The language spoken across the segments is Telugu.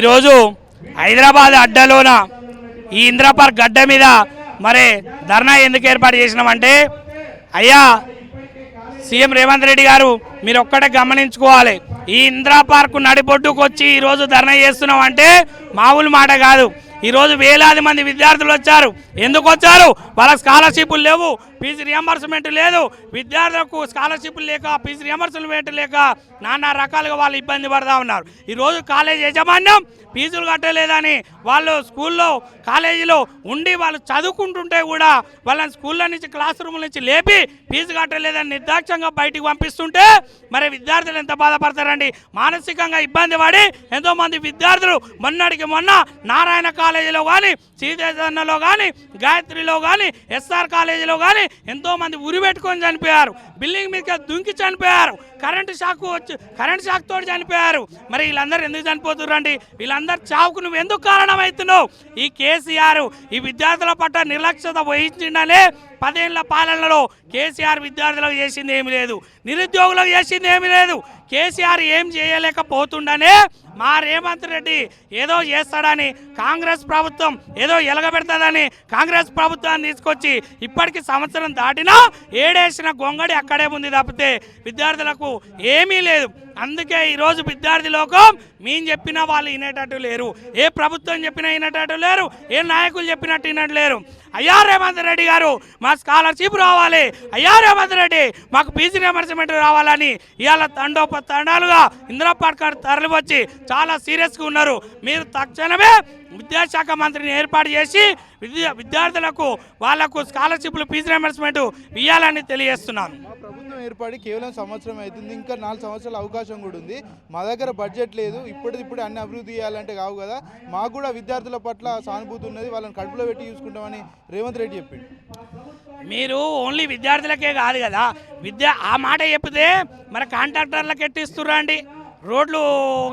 ఈరోజు హైదరాబాద్ అడ్డలోన ఈ ఇంద్రపార్క్ గడ్డ మీద మరి ధర్నా ఎందుకు ఏర్పాటు చేసినామంటే అయ్యా సీఎం రేవంత్ రెడ్డి గారు మీరు ఒక్కటే గమనించుకోవాలి. ఈ ఇంద్రపార్క్ పార్క్ నడిబొడ్డుకు వచ్చి ఈరోజు ధర్నా చేస్తున్నాం అంటే మామూలు మాట కాదు. ఈరోజు వేలాది మంది విద్యార్థులు వచ్చారు. ఎందుకు వచ్చారు? వాళ్ళకి స్కాలర్షిప్లు లేవు. ఫీజు రియంబర్స్మెంట్ లేదు. విద్యార్థులకు స్కాలర్షిప్లు లేక ఫీజు రియంబర్స్మెంట్ లేక నానా రకాలుగా వాళ్ళు ఇబ్బంది పడతా ఉన్నారు. ఈరోజు కాలేజ్ యాజమాన్యం ఫీజులు కట్టలేదని వాళ్ళు స్కూల్లో కాలేజీలో ఉండి వాళ్ళు చదువుకుంటుంటే కూడా వాళ్ళని స్కూళ్ళ నుంచి క్లాస్ రూమ్ నుంచి లేపి ఫీజు కట్టలేదని నిర్దాక్షంగా బయటికి పంపిస్తుంటే మరి విద్యార్థులు ఎంత బాధపడతారండి? మానసికంగా ఇబ్బంది పడి ఎంతోమంది విద్యార్థులు మొన్నటికి మొన్న నారాయణ కాలేజీలో కానీ శ్రీదేశన్నలో కానీ గాయత్రిలో కానీ ఎస్ఆర్ కాలేజీలో కానీ ఎంతోమంది ఉరి పెట్టుకొని చనిపోయారు. బిల్డింగ్ మీద దుంకి చనిపోయారు. కరెంటు షాక్ వచ్చి కరెంటు షాక్ తోటి చనిపోయారు. మరి వీళ్ళందరూ ఎందుకు చనిపోతుర్రండి వీళ్ళందరూ చావుకు నువ్వు ఎందుకు కారణమవుతున్నావు? ఈ కేసీఆర్ ఈ విద్యార్థుల పట్ల నిర్లక్ష్యత వహించిండనే పదేళ్ళ పాలనలో కేసీఆర్ విద్యార్థులకు చేసింది ఏమి లేదు. నిరుద్యోగులకు చేసింది ఏమీ లేదు. కేసీఆర్ ఏం చేయలేకపోతుండనే మా రేవంత్ రెడ్డి ఏదో చేస్తాడని కాంగ్రెస్ ప్రభుత్వం ఏదో ఎలగబెడతాడని కాంగ్రెస్ ప్రభుత్వాన్ని తీసుకొచ్చి ఇప్పటికి సంవత్సరం దాటినా ఏడేసిన గొంగడి అక్కడే ఉంది తప్పితే విద్యార్థులకు ఏమీ లేదు. అందుకే ఈరోజు విద్యార్థి లోకం మేము చెప్పినా వాళ్ళు వినేటట్టు లేరు. ఏ ప్రభుత్వం చెప్పినా వినేటట్టు లేరు. ఏ నాయకులు చెప్పినట్టు వినట్టు లేరు. అయ్యా రేవంత్ రెడ్డి గారు మా స్కాలర్షిప్ రావాలి. అయ్యా రేవంత్ రెడ్డి మాకు పీజీ రియంబర్స్మెంట్ రావాలని ఇవాళ తండోప తండాలుగా ఇందిరా పార్క్ తరలి వచ్చి చాలా సీరియస్గా ఉన్నారు. మీరు తక్షణమే విద్యాశాఖ మంత్రిని ఏర్పాటు చేసి విద్యా విద్యార్థులకు వాళ్ళకు స్కాలర్షిప్లు ఫీజు రియంబర్స్మెంట్ ఇవ్వాలని తెలియజేస్తున్నాను. మా ప్రభుత్వం ఏర్పడి కేవలం సంవత్సరం అవుతుంది. ఇంకా నాలుగు సంవత్సరాల అవకాశం కూడా ఉంది. మా దగ్గర బడ్జెట్ లేదు. ఇప్పటిదిప్పుడు అన్ని అభివృద్ధి చేయాలంటే కావు కదా. మాకు కూడా విద్యార్థుల పట్ల సానుభూతి ఉన్నది. వాళ్ళని కడుపులో పెట్టి చూసుకుంటామని రేవంత్ రెడ్డి చెప్పిండు. మీరు ఓన్లీ విద్యార్థులకే కాదు కదా. విద్య ఆ మాట చెప్తే మరి కాంట్రాక్టర్లకు ఎట్టిస్తుర్రా అండి? రోడ్లు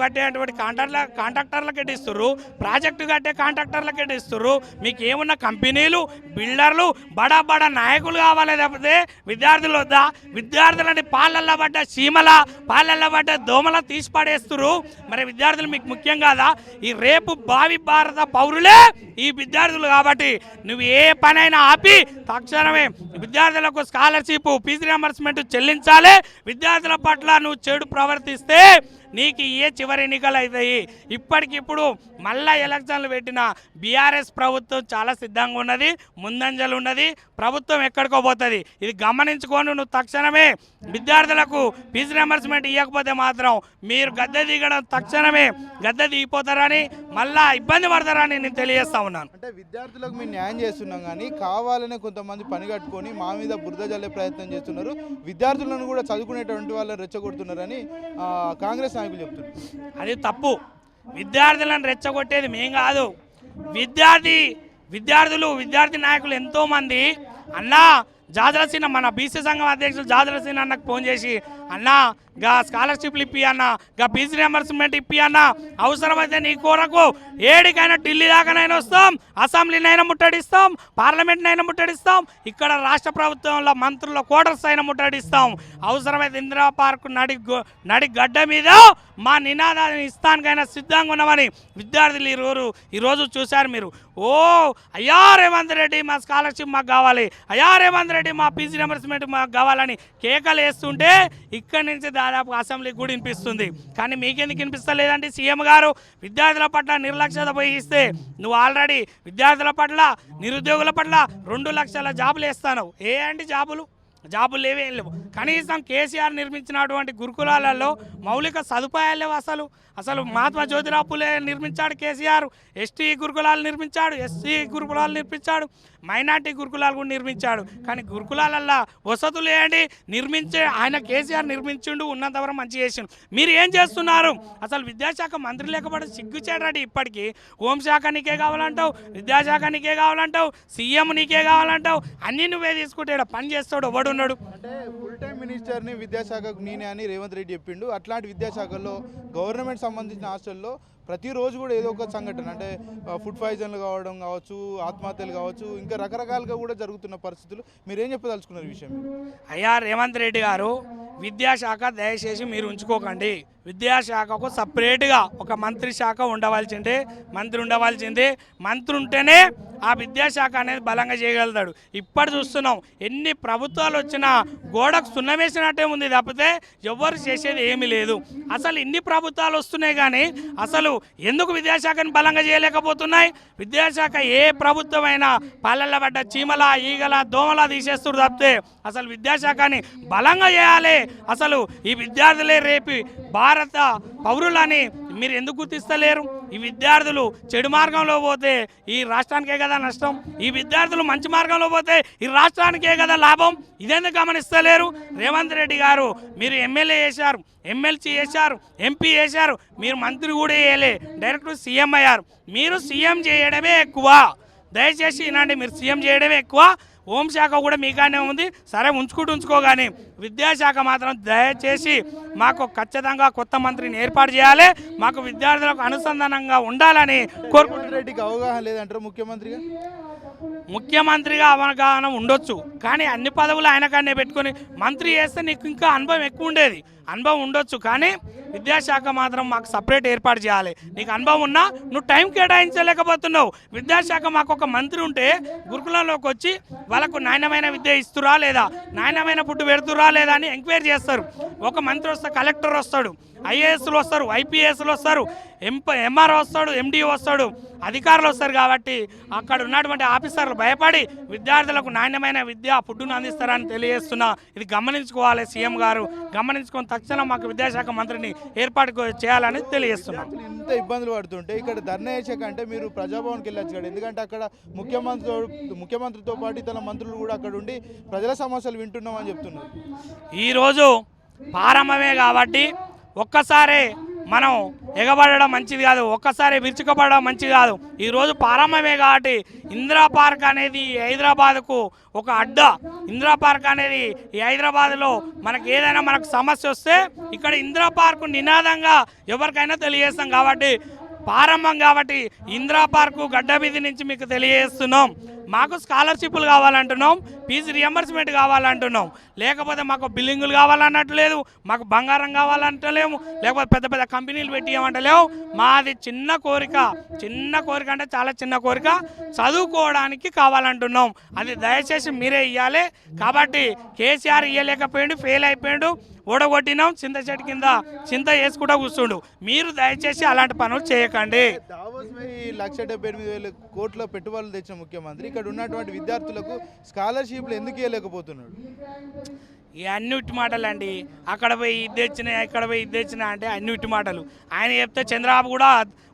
కట్టేటువంటి కాంట్రాక్టర్ కాంట్రాక్టర్లకు ఎట్టిస్తుర్రు ప్రాజెక్టు కట్టే కాంట్రాక్టర్లకు ఎట్టిస్తుర్రు మీకు ఏమున్న కంపెనీలు బిల్డర్లు బడా బడా నాయకులు కావాలి తప్పితే విద్యార్థులు వద్దా? విద్యార్థులని పాలల్లో పడ్డ చీమల పాలల్లో పడ్డ దోమల తీసి పడేస్తున్నారు మరి విద్యార్థులు మీకు ముఖ్యం కాదా? ఈ రేపు భావి భారత పౌరులే ఈ విద్యార్థులు కాబట్టి నువ్వు ఏ పనైనా ఆపి తక్షణమే విద్యార్థులకు స్కాలర్షిప్ ఫీజు రియంబర్స్మెంట్ చెల్లించాలి. విద్యార్థుల పట్ల నువ్వు చెడు ప్రవర్తిస్తే నీకు ఏ చివరి ఎన్నికలు అవుతాయి ఇప్పటికిప్పుడు మళ్ళా ఎలక్షన్లు పెట్టిన బీఆర్ఎస్ ప్రభుత్వం చాలా సిద్ధంగా ఉన్నది ముందంజలు ఉన్నది ప్రభుత్వం ఎక్కడికో పోతుంది. ఇది గమనించుకొని నువ్వు తక్షణమే విద్యార్థులకు ఫీజు రియంబర్స్మెంట్ ఇవ్వకపోతే మాత్రం మీరు గద్దె దిగడం తక్షణమే గద్దె దిగిపోతారని మళ్ళా ఇబ్బంది పడతారని నేను తెలియజేస్తా ఉన్నాను. అంటే విద్యార్థులకు మేము న్యాయం చేస్తున్నాం కానీ కావాలనే కొంతమంది పని కట్టుకొని మా మీద బురద జల్లే ప్రయత్నం చేస్తున్నారు. విద్యార్థులను కూడా చదువుకునేటువంటి వాళ్ళని రెచ్చగొడుతున్నారని కాంగ్రెస్ నాయకులు చెప్తున్నారు. అది తప్పు. విద్యార్థులను రెచ్చగొట్టేది మేం కాదు. విద్యార్థి విద్యార్థులు విద్యార్థి నాయకులు ఎంతోమంది. అన్నా జాజరసీన మన బీసీ సంఘం అధ్యక్షులు జాజరసీన అన్నకు ఫోన్ చేసి అన్నా గా స్కాలర్షిప్లు ఇప్పి అన్న గా ఫీజు రియంబర్స్మెంట్ ఇప్పి అన్న అవసరమైతే నీ కొరకు ఏడికైనా ఢిల్లీ దాకానైనా వస్తాం అసెంబ్లీనైనా ముట్టడిస్తాం పార్లమెంట్నైనా ముట్టడిస్తాం ఇక్కడ రాష్ట్ర ప్రభుత్వంలో మంత్రుల క్వార్టర్స్ అయినా ముట్టడిస్తాం. అవసరమైతే ఇందిరా పార్క్ నడి నడి గడ్డ మీద మా నినాదాన్ని ఇస్తానికైనా సిద్ధంగా ఉన్నామని విద్యార్థులు ఈరోజు ఈరోజు చూశారు మీరు. ఓ అయ్యా రేవంత్ రెడ్డి మా స్కాలర్షిప్ మాకు కావాలి. అయ్యా రేవంత్ రెడ్డి మా పీజీ రియంబర్స్మెంట్ మాకు కావాలని కేకలు వేస్తుంటే ఇక్కడి నుంచి దాదాపు అసెంబ్లీకి కూడా వినిపిస్తుంది. కానీ మీకెందుకు వినిపిస్తలేదండి? సీఎం గారు విద్యార్థుల పట్ల నిర్లక్ష్యత పోయిస్తే నువ్వు ఆల్రెడీ విద్యార్థుల పట్ల నిరుద్యోగుల పట్ల రెండు లక్షల జాబులు వేస్తాను ఏ అండి జాబులు? జాబులు లేవే లేవు. కనీసం కేసీఆర్ నిర్మించినటువంటి గురుకులాలలో మౌలిక సదుపాయాలు లేవు అసలు. అసలు మహాత్మా జ్యోతిరావు పులే నిర్మించాడు కేసీఆర్. ఎస్టీ గురుకులాలు నిర్మించాడు ఎస్సీ గురుకులాలు నిర్మించాడు మైనార్టీ గురుకులాలు కూడా నిర్మించాడు. కానీ గురుకులాలల్లో వసతులు ఏంటి నిర్మించే ఆయన కేసీఆర్ నిర్మించిండు ఉన్నంతవరకు మంచి చేసిండు. మీరు ఏం చేస్తున్నారు? అసలు విద్యాశాఖ మంత్రి లేకపోతే సిగ్గుచేటండి ఇప్పటికీ. హోంశాఖ నీకే కావాలంటావు విద్యాశాఖ నీకే కావాలంటావు సీఎం నీకే కావాలంటావు. అన్నీ నువ్వే తీసుకుంటే పని చేస్తాడు ఎవడున్నాడు అంటే ఫుల్ టైం మినిస్టర్ని విద్యాశాఖకు నేనే అని రేవంత్ రెడ్డి చెప్పిండు. అట్లాంటి విద్యాశాఖలో గవర్నమెంట్ సంబంధించిన హాస్టల్లో ప్రతిరోజు కూడా ఏదో ఒక సంఘటన. అంటే ఫుడ్ పాయిజన్లు కావడం కావచ్చు ఆత్మహత్యలు కావచ్చు ఇంకా రకరకాలుగా కూడా జరుగుతున్న పరిస్థితులు. మీరేం చెప్పదలుచుకున్నారు ఈ విషయం? అయ్యా రేవంత్ రెడ్డి గారు విద్యాశాఖ దయచేసి మీరు ఉంచుకోకండి. విద్యాశాఖకు సపరేట్గా ఒక మంత్రి శాఖ ఉండవలసిందే మంత్రి ఉండవలసిందే. మంత్రి ఉంటేనే ఆ విద్యాశాఖ అనేది బలంగా చేయగలుగుతాడు. ఇప్పటి చూస్తున్నాం ఎన్ని ప్రభుత్వాలు వచ్చినా గోడకు సున్నమేసినట్టే ఉంది తప్పితే ఎవ్వరు చేసేది ఏమీ లేదు. అసలు ఇన్ని ప్రభుత్వాలు వస్తున్నాయి కానీ అసలు ఎందుకు విద్యాశాఖని బలంగా చేయలేకపోతున్నాయి? విద్యాశాఖ ఏ ప్రభుత్వమైనా పల్లెల పడ్డ చీమల ఈగల దోమల తీసేస్తున్నారు తప్పితే అసలు విద్యాశాఖని బలంగా చేయాలి. అసలు ఈ విద్యార్థులే రేపు భారత పౌరులని మీరు ఎందుకు గుర్తిస్తలేరు? ఈ విద్యార్థులు చెడు మార్గంలో పోతే ఈ రాష్ట్రానికే కదా నష్టం? ఈ విద్యార్థులు మంచి మార్గంలో పోతే ఈ రాష్ట్రానికే కదా లాభం? ఇదెందుకు గమనిస్తలేరు? రేవంత్ రెడ్డి గారు మీరు ఎమ్మెల్యే చేశారు ఎమ్మెల్సీ చేశారు ఎంపీ చేశారు మీరు మంత్రి కూడా చేయలే. డైరెక్ట్ సీఎం అయ్యారు. మీరు సీఎం చేయడమే ఎక్కువ. దయచేసి ఇలాంటి మీరు సీఎం చేయడమే ఎక్కువ. హోంశాఖ కూడా మీకానే ఉంది. సరే ఉంచుకుంటూ ఉంచుకోగానే విద్యాశాఖ మాత్రం దయచేసి మాకు ఖచ్చితంగా కొత్త మంత్రిని ఏర్పాటు చేయాలి. మాకు విద్యార్థులకు అనుసంధానంగా ఉండాలని కోరుకుంటున్నారు రెడ్డికి అవగాహన లేదంటారు ముఖ్యమంత్రిగా? ముఖ్యమంత్రిగా అవగాహన ఉండొచ్చు. కానీ అన్ని పదవులు ఆయన కానీ పెట్టుకొని మంత్రి చేస్తే నీకు ఇంకా అనుభవం ఎక్కువ ఉండేది. అనుభవం ఉండొచ్చు. కానీ విద్యాశాఖ మాత్రం మాకు సపరేట్ ఏర్పాటు చేయాలి. నీకు అనుభవం ఉన్నా నువ్వు టైం కేటాయించలేకపోతున్నావు. విద్యాశాఖ మాకు ఒక మంత్రి ఉంటే గురుకులంలోకి వచ్చి వాళ్ళకు నాణ్యమైన విద్య ఇస్తురా లేదా? నాణ్యమైన ఫుడ్ పెడుతురా లేదా అని ఎంక్వైరీ చేస్తారు. ఒక మంత్రి వస్తే కలెక్టర్ వస్తాడు. ఐఏఎస్లు వస్తారు ఐపీఎస్లు వస్తారు ఎంప ఎంఆర్ వస్తాడు ఎండి వస్తాడు అధికారులు వస్తారు కాబట్టి అక్కడ ఉన్నటువంటి ఆఫీసర్లు భయపడి విద్యార్థులకు నాణ్యమైన విద్య ఫుడ్ను అందిస్తారని తెలియజేస్తున్నా ఇది గమనించుకోవాలి సీఎం గారు. గమనించుకొని తక్షణం మాకు విద్యాశాఖ మంత్రిని ఏర్పాటు చేయాలని తెలియజేస్తున్నాం. ఇంత ఇబ్బందులు పడుతుంటే ఇక్కడ ధర్నా చేసే కంటే మీరు ప్రజాభవన్కి వెళ్ళొచ్చు కదా. ఎందుకంటే అక్కడ ముఖ్యమంత్రితో ముఖ్యమంత్రితో పాటు తన మంత్రులు కూడా అక్కడ ఉండి ప్రజల సమస్యలు వింటున్నామని చెప్తున్నారు. ఈరోజు ప్రారంభమే కాబట్టి ఒక్కసారే మనం ఎగబడడం మంచిది కాదు ఒక్కసారి విరుచుకపడడం మంచిది కాదు. ఈరోజు ప్రారంభమే కాబట్టి ఇందిరా పార్క్ అనేది హైదరాబాద్కు ఒక అడ్డ. ఇందిరా పార్క్ అనేది ఈ హైదరాబాద్లో మనకి ఏదైనా మనకు సమస్య వస్తే ఇక్కడ ఇందిరా పార్క్ నినాదంగా ఎవరికైనా తెలియజేస్తాం కాబట్టి ప్రారంభం కాబట్టి ఇందిరా పార్కు గడ్డ నుంచి మీకు తెలియజేస్తున్నాం. మాకు స్కాలర్షిప్లు కావాలంటున్నాం ఫీజు రియంబర్స్మెంట్ కావాలంటున్నాం. లేకపోతే మాకు బిల్డింగులు కావాలన్నట్లేదు మాకు బంగారం కావాలంటలేము లేకపోతే పెద్ద పెద్ద కంపెనీలు పెట్టియమంటలేవు మాది చిన్న కోరిక చిన్న కోరిక అంటే చాలా చిన్న కోరిక. చదువుకోవడానికి కావాలంటున్నాం. అది దయచేసి మీరే ఇవ్వాలి కాబట్టి కేసీఆర్ ఇవ్వలేకపోయాడు ఫెయిల్ అయిపోయాడు. ఓడగొట్టినాం చింత చెట్టు కింద చింత వేసుకుంటా కూర్చుండు. మీరు దయచేసి అలాంటి పనులు చేయకండి. లక్ష డెబ్బై ఎనిమిది వేల కోట్ల పెట్టుబడులు తెచ్చిన ముఖ్యమంత్రి. ఇక్కడ ఉన్నటువంటి విద్యార్థులకు స్కాలర్షిప్లు ఎందుకు ఇవ్వలేకపోతున్నాడు? ఈ అన్ని ఉట్టి మాటలు అండి అక్కడ పోయి ఇది తెచ్చిన ఇక్కడ పోయి ఇది తెచ్చిన అంటే అన్ని ఉట్టి మాటలు. ఆయన చెప్తే చంద్రబాబు కూడా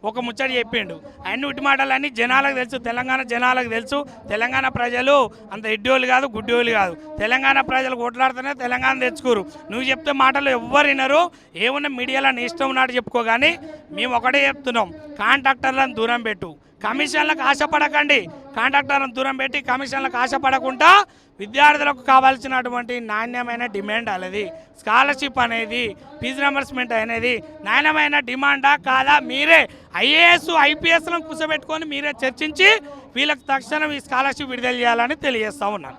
ఒక ముచ్చట చెప్పిండు. అన్ని ఉట్టి మాటలు అన్ని జనాలకు తెలుసు తెలంగాణ జనాలకు తెలుసు. తెలంగాణ ప్రజలు అంత ఎడ్డోళ్ళు కాదు గుడ్డోళ్ళు కాదు. తెలంగాణ ప్రజలు కొట్లాడుతూనే తెలంగాణ తెచ్చుకోరు. నువ్వు చెప్తే మాటలు ఎవ్వరు వినరు. ఏమున్నా మీడియాలో నీ ఇష్టం ఉన్నట్టు చెప్పుకో కానీ మేము ఒకటే చెప్తున్నాం కాంట్రాక్టర్లను దూరం పెట్టు. కమిషన్లకు ఆశపడకండి. కాంట్రాక్టర్లను దూరం పెట్టి కమిషన్లకు ఆశపడకుండా విద్యార్థులకు కావాల్సినటువంటి నాణ్యమైన డిమాండ్ అనేది స్కాలర్షిప్ అనేది ఫీజు రింబర్స్మెంట్ అనేది నాణ్యమైన డిమాండా కాదా? మీరే ఐఏఎస్ ఐపీఎస్లను కూర్చోబెట్టుకొని మీరే చర్చించి వీళ్ళకి తక్షణం ఈ స్కాలర్షిప్ విడుదల చేయాలని తెలియజేస్తా ఉన్నాను.